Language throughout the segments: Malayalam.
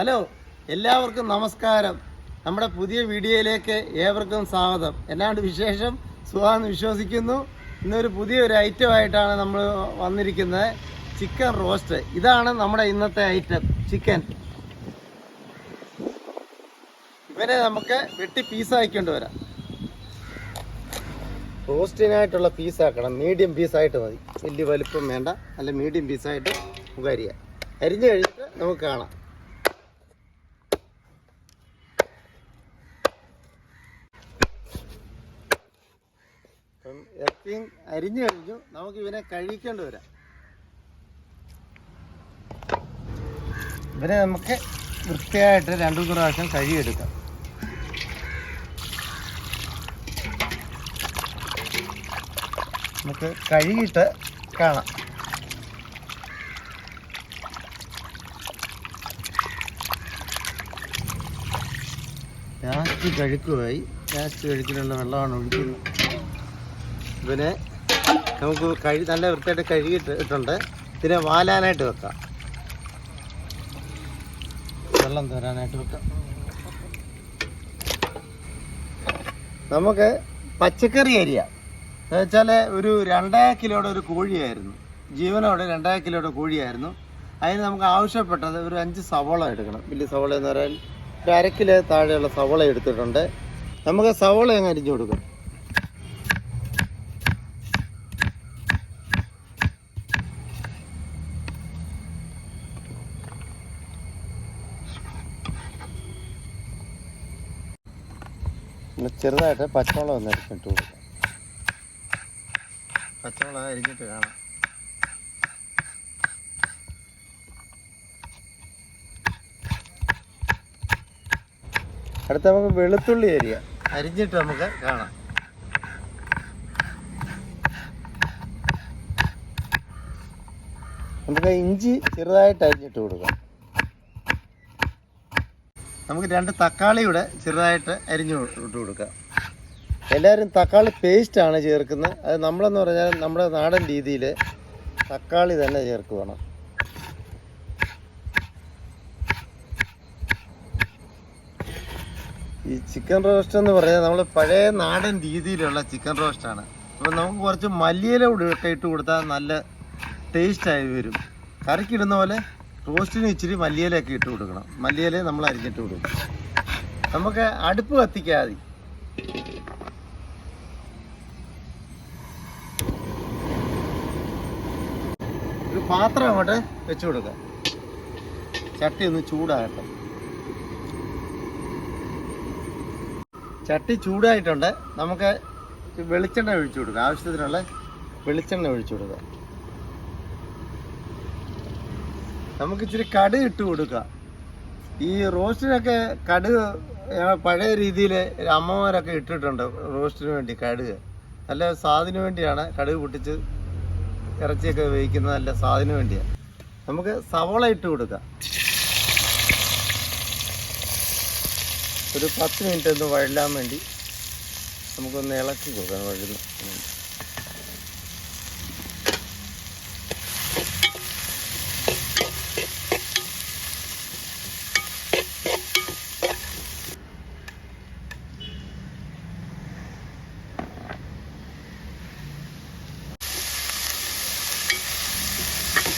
ഹലോ എല്ലാവർക്കും നമസ്കാരം. നമ്മുടെ പുതിയ വീഡിയോയിലേക്ക് ഏവർക്കും സ്വാഗതം. എന്നാണ്ട് വിശേഷം സുഖമെന്ന് വിശ്വസിക്കുന്നു. ഇന്നൊരു പുതിയൊരു ഐറ്റം ആയിട്ടാണ് നമ്മൾ വന്നിരിക്കുന്നത്. Chicken roast. ഇതാണ് നമ്മുടെ ഇന്നത്തെ ഐറ്റം ചിക്കൻ. ഇവരെ നമുക്ക് വെട്ടി പീസാക്കിക്കൊണ്ട് വരാം. റോസ്റ്റിനായിട്ടുള്ള പീസാക്കണം മീഡിയം പീസായിട്ട് മതി. വലിയ വലുപ്പം വേണ്ട. അല്ല മീഡിയം പീസായിട്ട് അരിയാം അരിഞ്ഞു കഴിഞ്ഞിട്ട് നമുക്ക് കാണാം അപ്പം ഇറച്ചിയും അരിഞ്ഞു കഴിഞ്ഞു. നമുക്ക് ഇവനെ കഴിക്കേണ്ടി വരാം. ഇവനെ നമുക്ക് വൃത്തിയായിട്ട് രണ്ടു മൂന്ന് പ്രാവശ്യം കഴുകിയെടുക്കാം. നമുക്ക് കഴുകിയിട്ട് കാണാം. ലാസ്റ്റ് കഴുക്കുമായി ലാസ്റ്റ് കഴുക്കിലുള്ള വെള്ളമാണ് ഒഴിക്കുന്നത്. ഇവനെ നമുക്ക് കഴി നല്ല വൃത്തിയായിട്ട് കഴുകിയിട്ട് ഇട്ടുണ്ട്. ഇതിനെ വാലാനായിട്ട് വെക്കാം. വെള്ളം തരാനായിട്ട് വെക്കാം. നമുക്ക് പച്ചക്കറി അരിയ എന്നുവെച്ചാൽ ഒരു രണ്ടര കിലോയുടെ ഒരു കോഴിയായിരുന്നു. ജീവനോടെ രണ്ടര കിലോയുടെ കോഴിയായിരുന്നു. അതിന് നമുക്ക് ആവശ്യപ്പെട്ടത് ഒരു അഞ്ച് സവോള എടുക്കണം. വലിയ സവോള എന്ന് പറയാൻ ഒരു അര കിലോ താഴെയുള്ള സവോള എടുത്തിട്ടുണ്ട്. നമുക്ക് സവോള അങ്ങ് അരിഞ്ഞു കൊടുക്കാം. ചെറുതായിട്ട് പച്ചമുളക് ഒന്ന് അരിഞ്ഞിട്ട് കൊടുക്കാം. പച്ചമുളക് അരിഞ്ഞിട്ട് കാണാം. അടുത്ത നമുക്ക് വെളുത്തുള്ളി അരിയ. അരിഞ്ഞിട്ട് നമുക്ക് കാണാം. നമുക്ക് ഇഞ്ചി ചെറുതായിട്ട് അരിഞ്ഞിട്ട് കൊടുക്കാം. നമുക്ക് രണ്ട് തക്കാളി തക്കാളിയുടെ ചെറുതായിട്ട് അരിഞ്ഞു ഇട്ട് കൊടുക്കാം. എല്ലാവരും തക്കാളി പേസ്റ്റാണ് ചേർക്കുന്നത്. അത് നമ്മളെന്ന് പറഞ്ഞാൽ നമ്മുടെ നാടൻ രീതിയിൽ തക്കാളി തന്നെ ചേർക്കുവാണ്. ഈ ചിക്കൻ റോസ്റ്റ് എന്ന് പറഞ്ഞാൽ നമ്മൾ പഴയ നാടൻ രീതിയിലുള്ള ചിക്കൻ റോസ്റ്റാണ് അപ്പോൾ നമുക്ക് കുറച്ച് മല്ലിയില ഇട്ട് കൊടുത്താൽ നല്ല ടേസ്റ്റായി വരും. കറിക്കിടുന്ന പോലെ റോസ്റ്റിന് ഇച്ചിരി മല്ലിയിലൊക്കെ ഇട്ട് കൊടുക്കണം. മല്ലിയില നമ്മൾ അരിഞ്ഞിട്ട് കൊടുക്കും. നമുക്ക് അടുപ്പ് കത്തിക്കാതെ ഒരു പാത്രം അങ്ങോട്ട് വെച്ചു കൊടുക്കാം. ചട്ടി ഒന്ന് ചൂടാകട്ടെ. ചട്ടി ചൂടായിട്ടുണ്ട്. നമുക്ക് വെളിച്ചെണ്ണ ഒഴിച്ചു കൊടുക്കാം. ആവശ്യത്തിനുള്ള വെളിച്ചെണ്ണ ഒഴിച്ചു കൊടുക്കാം. നമുക്ക് ഇച്ചിരി കടുക് ഇട്ട് കൊടുക്കാം. ഈ റോസ്റ്റിനൊക്കെ കടുക് പഴയ രീതിയിൽ അമ്മമാരൊക്കെ ഇട്ടിട്ടുണ്ട് റോസ്റ്റിന് വേണ്ടി കടുക്. നല്ല സ്വാദിന് വേണ്ടിയാണ് കടുക് പൊട്ടിച്ച് ഇറച്ചിയൊക്കെ വേവിക്കുന്നത് നല്ല സ്വാദിന് വേണ്ടിയാണ്. നമുക്ക് സവോള ഇട്ട് കൊടുക്കാം. ഒരു പത്ത് മിനിറ്റ് ഒന്ന് വഴലാൻ വേണ്ടി നമുക്കൊന്ന് ഇളക്കി കൊടുക്കാം വഴുന്ന.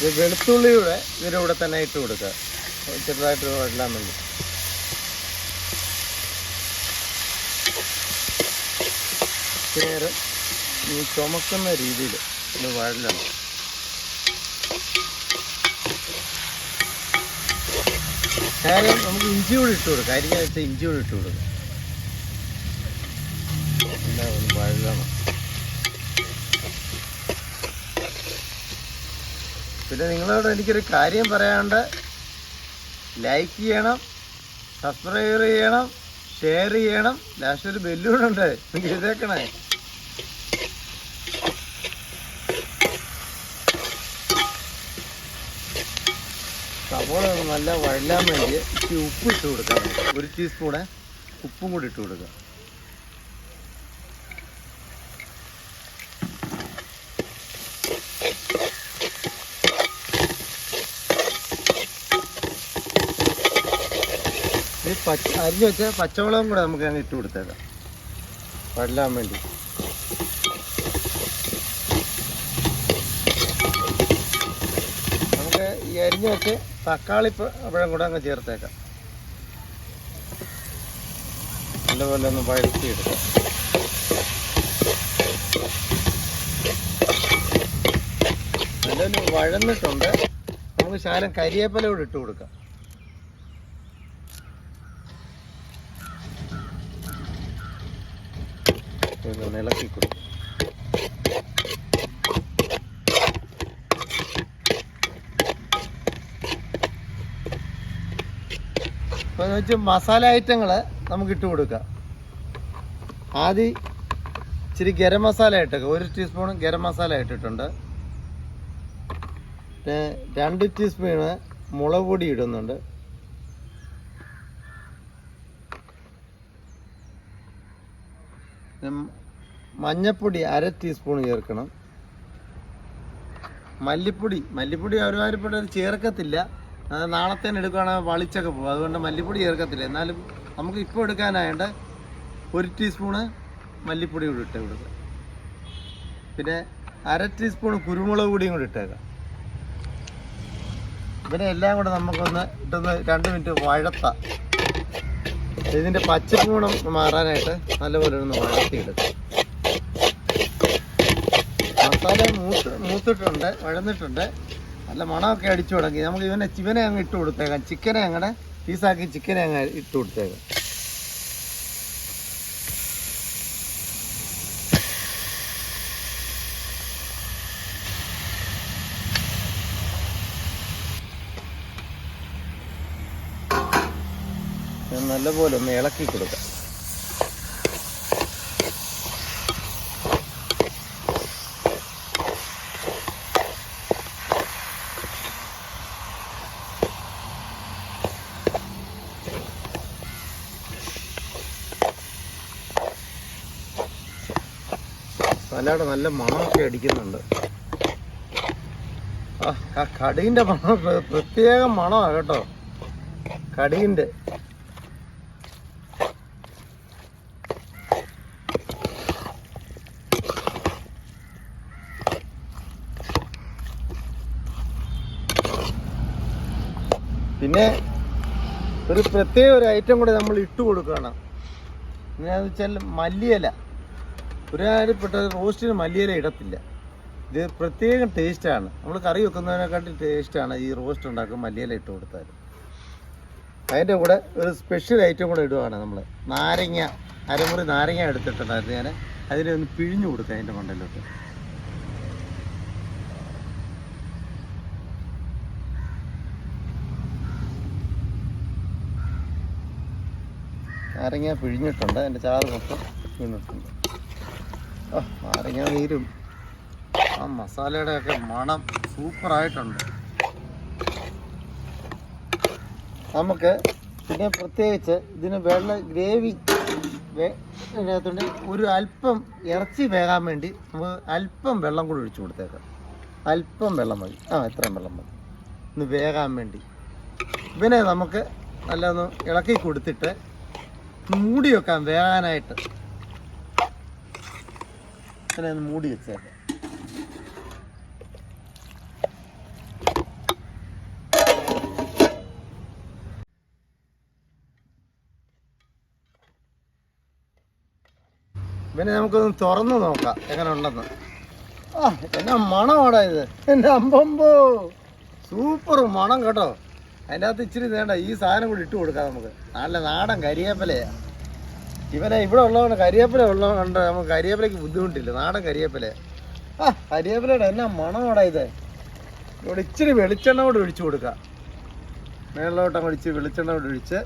ഇത് വെളുത്തുള്ളിയുടെ ഇതിന്റെ കൂടെ തന്നെ ഇട്ട് കൊടുക്കുക. ചെറുതായിട്ട് വഴലാൻ വേണ്ടി. നേരം ഈ ചുമക്കുന്ന രീതിയിൽ ഇത് വഴലാണ്. കാര്യം നമുക്ക് ഇഞ്ചി കൂടി ഇട്ട് കൊടുക്കാം. അരിഞ്ഞ ഇഞ്ചി കൂടി ഇട്ട് കൊടുക്കാം. എല്ലാം ഒന്ന് പിന്നെ നിങ്ങളോട് എനിക്കൊരു കാര്യം പറയാണ്ട് ലൈക്ക് ചെയ്യണം സബ്സ്ക്രൈബ് ചെയ്യണം ഷെയർ ചെയ്യണം. ലാസ്റ്റ് ഒരു ബെല്ലൂണുണ്ട് ചെയ്തേക്കണേ സവോള നല്ല വഴലാൻ വേണ്ടി ഇച്ചിരി ഉപ്പ് ഇട്ട് കൊടുക്കാം. ഒരു ടീസ്പൂണ് ഉപ്പും കൂടി ഇട്ട് കൊടുക്കാം. പച്ച അരിഞ്ഞ് വെച്ച പച്ചമുളകും കൂടെ നമുക്ക് അങ്ങ് ഇട്ട് കൊടുത്തേക്കാം. പടലാൻ വേണ്ടി. നമുക്ക് ഈ അരിഞ്ഞ് വെച്ച് തക്കാളി പഴം കൂടെ അങ്ങ് ചേർത്തേക്കാം. നല്ലപോലെ ഒന്ന് വഴറ്റിയെടുക്കാം. നല്ലൊരു വഴന്നിട്ടുണ്ട്. നമുക്ക് ശാലം കരിയേപ്പല കൂടെ ഇട്ട് കൊടുക്കാം. ഇതൊന്ന് ഇളക്കി കൊടുക്കും അപ്പോൾ മസാല ഐറ്റങ്ങൾ നമുക്ക് ഇട്ട് കൊടുക്കാം. ആദ്യം ഇച്ചിരി ഗരം മസാല ഇട്ടേക്ക. ഒരു ടീസ്പൂൺ ഗരം മസാല ഇട്ടിട്ടുണ്ട്. രണ്ട് ടീസ്പൂണ് മുളക് പൊടി ഇടുന്നുണ്ട്. മഞ്ഞപ്പൊടി അര ടീസ്പൂൺ ചേർക്കണം. മല്ലിപ്പൊടി മല്ലിപ്പൊടി ഒരുമാതിരിപ്പെട്ട ചേർക്കത്തില്ല. നാളത്തേന് എടുക്കുകയാണെങ്കിൽ വളിച്ചൊക്കെ പോകും. അതുകൊണ്ട് മല്ലിപ്പൊടി ചേർക്കത്തില്ല. എന്നാലും നമുക്ക് ഇപ്പോൾ എടുക്കാനായിട്ട് ഒരു ടീസ്പൂണ് മല്ലിപ്പൊടി കൂടി ഇട്ട് കൊടുക്കുക. പിന്നെ അര ടീസ്പൂൺ കുരുമുളക് പൊടിയും കൂടി ഇട്ടേക്കാം. ഇതിനെ എല്ലാം കൂടെ നമുക്കൊന്ന് ഇട്ടൊന്ന് രണ്ട് മിനിറ്റ് വഴത്താം. ഇതിന്റെ പച്ചപ്പ് ഗുണം മാറാനായിട്ട് നല്ലപോലെ ഒന്ന് വഴത്തിയെടുക്കാം. മസാല മൂത്ത് മൂത്തിട്ടുണ്ട് വഴന്നിട്ടുണ്ട്. നല്ല മണമൊക്കെ അടിച്ചു തുടങ്ങി. നമുക്ക് ഇവനെ ഇവനെ അങ്ങ് ഇട്ട് കൊടുത്തേക്കാം. ചിക്കനെ അങ്ങനെ പീസാക്കി ചിക്കനെ അങ്ങ് ഇട്ട് കൊടുത്തേക്കാം. നല്ലപോലെ ഒന്ന് ഇളക്കി കൊടുക്കാം. സലാഡ് നല്ല മണമൊക്കെ അടിക്കുന്നുണ്ട്. ആ കടീന്റെ മണം പ്രത്യേകം മണമാണ് കേട്ടോ. കടീന്റെ പിന്നെ ഒരു പ്രത്യേക ഒരു ഐറ്റം കൂടെ നമ്മൾ ഇട്ട് കൊടുക്കണം എന്നു വെച്ചാൽ മല്ലിയില. ഒരുപാടുപ്പെട്ട റോസ്റ്റിന് മല്ലിയില ഇടത്തില്ല. ഇത് പ്രത്യേകം ടേസ്റ്റാണ് നമ്മൾ കറി വെക്കുന്നതിനെക്കാട്ടി ടേസ്റ്റാണ് ഈ റോസ്റ്റ് ഉണ്ടാക്കും മല്ലിയില ഇട്ട് കൊടുത്താൽ. അതിന്റെ കൂടെ ഒരു സ്പെഷ്യൽ ഐറ്റം കൂടെ ഇടുവാണ് നമ്മൾ നാരങ്ങ അരമുറി നാരങ്ങ എടുത്തിട്ടുണ്ടായിരുന്നു ഞാൻ അതിനെ ഒന്ന് പിഴിഞ്ഞു കൊടുക്കുക അതിന്റെ മണ്ടയിലോട്ട്. നാരങ്ങ പിഴിഞ്ഞിട്ടുണ്ട്. അതിന്റെ ചാറ് മൊത്തം ആ നാരങ്ങ നീരും. ആ മസാലയുടെ ഒക്കെ മണം സൂപ്പറായിട്ടുണ്ട് നമുക്ക് പിന്നെ പ്രത്യേകിച്ച് ഇതിന് വെള്ള ഗ്രേവി ഇതിനകത്തുണ്ട് ഒരു അല്പം ഇറച്ചി വേകാൻ വേണ്ടി നമുക്ക് അല്പം വെള്ളം കൂടി ഒഴിച്ചു കൊടുത്തേക്കാം. അല്പം വെള്ളം മതി. ആ ഇത്രയും വെള്ളം മതി. ഒന്ന് വേകാൻ വേണ്ടി. ഇവനെ നമുക്ക് നല്ലതൊന്ന് ഇളക്കി കൊടുത്തിട്ട് മൂടി വെക്കാം വേകാനായിട്ട്. ഇതിനെ ഒന്ന് മൂടി വെച്ചേക്കാം. പിന്നെ നമുക്കൊന്ന് തുറന്ന് നോക്കാം എങ്ങനെ ഉണ്ടെന്ന് ആ എന്നാ മണമാടാ ഇത്. എന്റെ അമ്പമ്പോ. സൂപ്പർ മണം കേട്ടോ. അതിന്റെ അകത്ത് ഇച്ചിരി വേണ്ട ഈ സാധനം കൂടി ഇട്ട് കൊടുക്കാം നമുക്ക്. നല്ല നാടൻ കരിയേപ്പലയാ. ഇവനെ ഇവിടെ ഉള്ളതുകൊണ്ട് കരിയേപ്പില ഉള്ളതുകൊണ്ട് നമുക്ക് കരിയേപ്പലയ്ക്ക് ബുദ്ധിമുട്ടില്ല. നാടൻ കരിയേപ്പില. ആ കരിയേപ്പിലയുടെ എന്നാ മണമാടാ ഇത്. ഇവിടെ ഇച്ചിരി വെളിച്ചെണ്ണ കൂടെ ഒഴിച്ചു കൊടുക്കാം. മേളിലോട്ടം ഒഴിച്ച് വെളിച്ചെണ്ണ കൂടെ ഒഴിച്ച്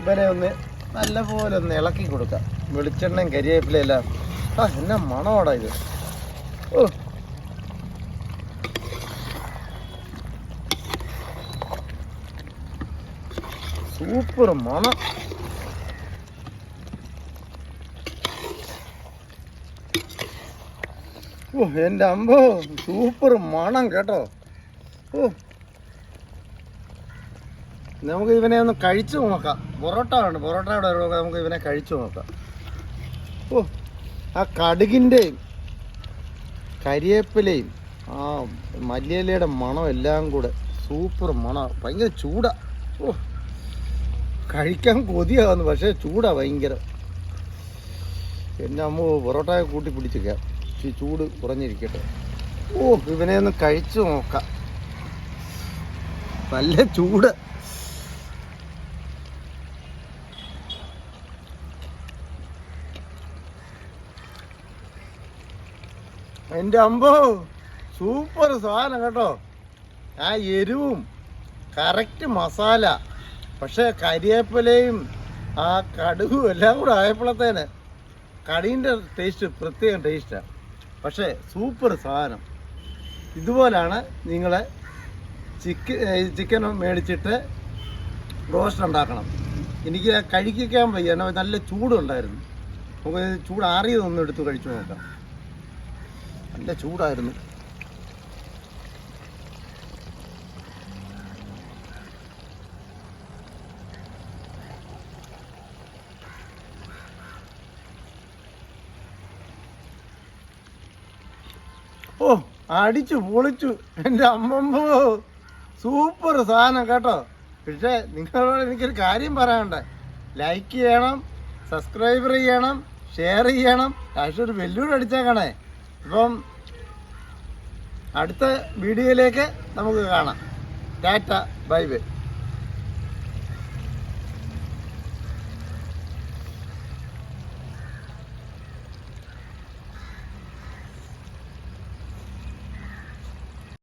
ഇവനെ ഒന്ന് നല്ലപോലെ ഒന്ന് ഇളക്കി കൊടുക്കാം. വെളിച്ചെണ്ണയും കരിവേപ്പിലയും എല്ലാം. ആ എന്നാ മണമാടാ ഇത്. ഓ. സൂപ്പർ മണം. ഓ എന്റെ അമ്പോ സൂപ്പർ മണം കേട്ടോ. ഓ. നമുക്ക് ഇവനെ ഒന്ന് കഴിച്ചു നോക്കാം. പൊറോട്ട ഉണ്ട് പൊറോട്ടയുടെ നമുക്ക് ഇവനെ കഴിച്ചു നോക്കാം. ഓ ആ കടുകിന്റെയും കരിയേപ്പിലയും ആ മല്ലിയിലയുടെ മണം എല്ലാം കൂടെ സൂപ്പർ മണം ഭയങ്കര ചൂടാ. ഓ കഴിക്കാൻ കൊതിയാകുന്നു പക്ഷേ ചൂടാ ഭയങ്കര. എന്റെ അമ്മ പൊറോട്ടയെ കൂട്ടി പിടിച്ചേക്കാം ഈ ചൂട് കുറഞ്ഞിരിക്കട്ടെ. ഓ ഇവനെ ഒന്ന് കഴിച്ചു നോക്കാം. നല്ല ചൂട്. എന്റെ അമ്പോ സൂപ്പർ സാധനം കേട്ടോ. ആ എരിവും കറക്റ്റ് മസാല പക്ഷേ കരിയേപ്പലയും ആ കടുകും എല്ലാം കൂടെ ആയപ്പോഴത്തേന് കടീന്റെ ടേസ്റ്റ് പ്രത്യേകം ടേസ്റ്റാണ് പക്ഷേ സൂപ്പർ സാധനം. ഇതുപോലാണ് നിങ്ങൾ ചിക്കൻ ചിക്കൻ മേടിച്ചിട്ട് റോസ്റ്റ് ഉണ്ടാക്കണം. എനിക്ക് കഴിക്കാൻ വയ്യ. നല്ല ചൂടുണ്ടായിരുന്നു. നമുക്ക് ചൂടാറിയതൊന്നും എടുത്ത് കഴിച്ചു നോക്കാം. നല്ല ചൂടായിരുന്നു. ഓ അടിച്ചു പൊളിച്ചു. എന്റെ അമ്മമ്മോ സൂപ്പർ സാധനം കേട്ടോ. പക്ഷേ നിങ്ങളോട് എനിക്കൊരു കാര്യം പറയാനുണ്ട്. ലൈക്ക് ചെയ്യണം സബ്സ്ക്രൈബ് ചെയ്യണം ഷെയർ ചെയ്യണം. പക്ഷെ ഒരു വെല്ലുവിളി അടിച്ചേക്കണേ. അപ്പം അടുത്ത വീഡിയോയിലേക്ക് നമുക്ക് കാണാം. Tata bye bye